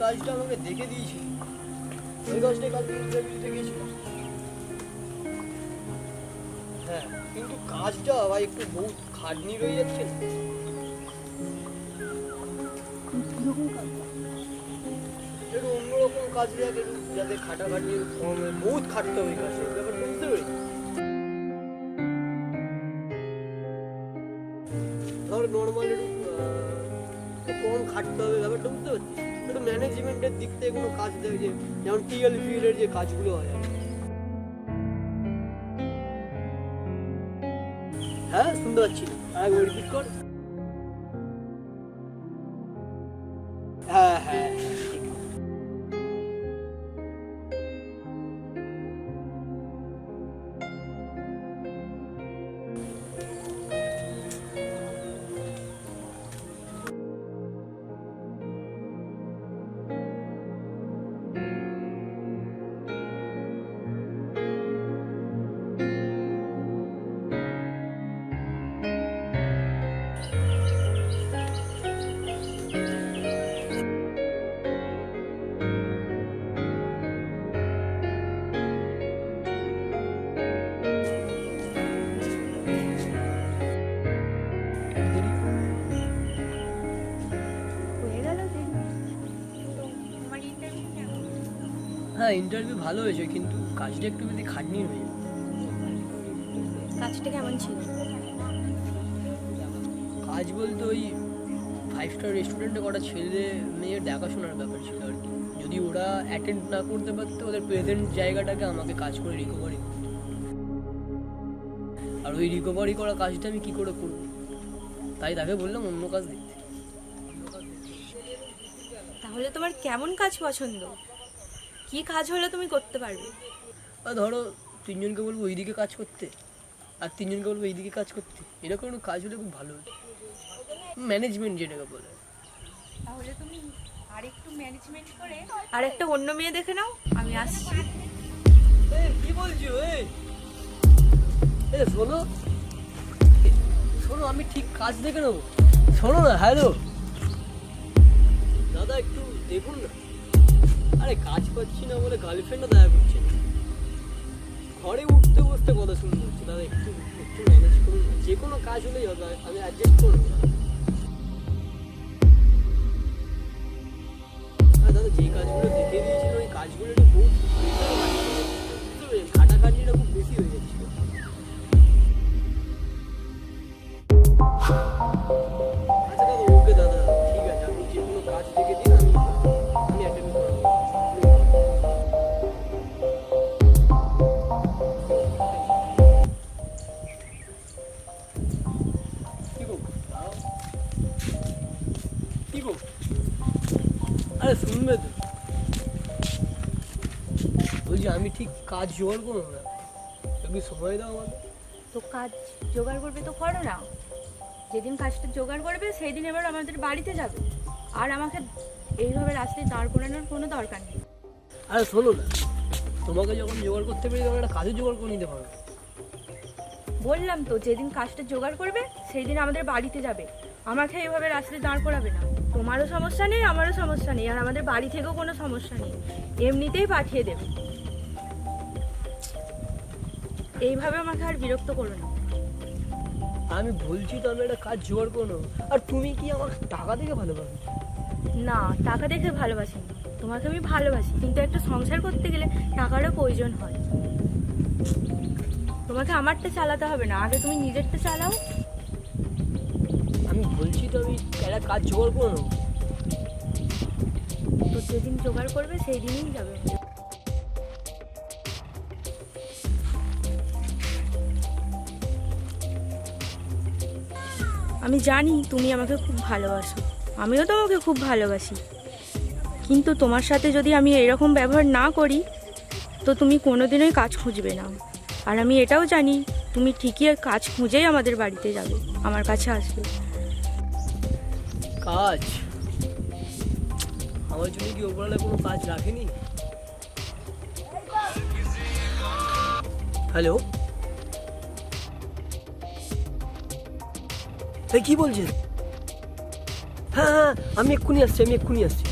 কাজটা আমাকে দেখে দিয়েছিল ওই কাজটাই কালকে ইন্টারভিউতে গেছিলাম হ্যাঁ কিন্তু কাজটা ভাই একটু বহুত খাটনি রয়ে যাচ্ছে একটু অন্যরকম কাজ দেখ একটু যাতে খাটাখাটি বহুত খাটতে হবে কাজে ব্যাপারটা বুঝতে পেরেছি খাটতে হবে ব্যাপারটা, বুঝতে পারছি একটু ম্যানেজমেন্টের দিক থেকে কোনো কাজ দেয় যে, যেমন টিএল ফিল্ডের যে কাজগুলো হয় হ্যাঁ শুনতে পাচ্ছি। আর রিপিট কর। ইন্টারভিউ ভালো হয়েছে কিন্তু কাজটা একটু বেশি খাটনি হয়ে কাজটা কেমন ছিল? কাজ বলতে ওই ফাইভ স্টার রেস্টুরেন্টে কটা ছেলে মেয়ের দেখাশোনার ব্যাপার ছিল আর কি। যদি ওরা অ্যাটেন্ড না করতে পারতো ওদের প্রেজেন্ট জায়গাটাকে আমাকে কাজ করে রিকভারি আর ওই রিকভারি করা কাজটা আমি কী করে করব? তাই তাকে বললাম অন্য কাজ দেখতে। তাহলে তোমার কেমন কাজ পছন্দ? কি কাজ হলে তুমি করতে পারবে? ধরো তিনজনকে বলব ওইদিকে কাজ করতে আর তিনজনকে বলব এইদিকে কাজ করতে। এরকম কোনো কাজ হলে খুব ভালো হতো ম্যানেজমেন্ট যেটাকে বলে। তাহলে তুমি আরেকটু ম্যানেজমেন্ট করে আর একটা অন্য মেয়ে দেখে নাও আমি আসছি। এই, কি বলছো এই? এ শোনো। শোনো আমি ঠিক কাজ দেখে নেব। শোনো না হ্যালো। দাদা একটু দেখুন না। আরে কাজ পাচ্ছি না বলে গার্লফ্রেন্ডও দেখা করছে না ঘরে উঠতে বসতে কথা শুনতে হচ্ছে, দাদা একটু একটু ম্যানেজ করুন। যে কোনো কাজ হলেই হবে, আমি অ্যাডজাস্ট করব দাদা যে কাজগুলো দেখে দিয়েছিল, ওই কাজগুলো একটু পেরেছেন? খাটাখাটনিটা খুব বেশি হয়ে যাচ্ছিল আরে শুনবে তো। বলছি আমি ঠিক কাজ জোগাড় করব না? একটু সময় দাও আমাকে। তো কাজ জোগাড় করবে তো করো না। যেদিন কাজটা জোগাড় করবে সেই দিন এবার আমাদের বাড়িতে যাবে। আর আমাকে এইভাবে রাস্তায় দাঁড় করানোর কোনো দরকার নেই। আরে শোনো না তোমাকে যখন জোগাড় করতে পারি তখন একটা কাজে জোগাড় করে নিতে পারো। বললাম তো যেদিন কাজটা জোগাড় করবে সেই দিন আমাদের বাড়িতে যাবে। আমাকে এইভাবে রাস্তায় দাঁড় করাবে না। তোমারও সমস্যা নেই আমারও সমস্যা নেই আর আমাদের বাড়ি থেকেও কোনো সমস্যা নেই। এমনিতেই পাঠিয়ে দেবে। এইভাবে আমাকে আর বিরক্ত করো না। আমি বলছি তো আমি একটা কাজ জোগাড় করে আর তুমি কি আমার টাকা দেখে ভালোবাসো? না টাকা দেখে ভালোবাসি না। তোমাকে আমি ভালোবাসি কিন্তু একটা সংসার করতে গেলে টাকারও প্রয়োজন হয়। তোমাকে আমারটা চালাতে হবে না আগে তুমি নিজেরটা চালাও। আমি বলছি তো, আমি একটা কাজ জোগাড় করে নেব। তো যেদিন জোগাড় করবে সেই দিনই যাবে। আমি জানি তুমি আমাকে খুব ভালোবাসো। আমিও তোমাকে খুব ভালোবাসি। কিন্তু তোমার সাথে যদি আমি এরকম ব্যবহার না করি, তো তুমি কোনোদিনই কাজ খুঁজবে না। আর আমি এটাও জানি, তুমি ঠিকই কাজ খুঁজেই আমাদের বাড়িতে যাবে, আমার কাছে আসবে। কাজ আমার জন্য কি ওপরওয়ালা কোনো কাজ রাখেনি হ্যালো এই কি বলছেন হ্যাঁ হ্যাঁ আমি এক্ষুনি আসছি আমি এক্ষুনি আসছি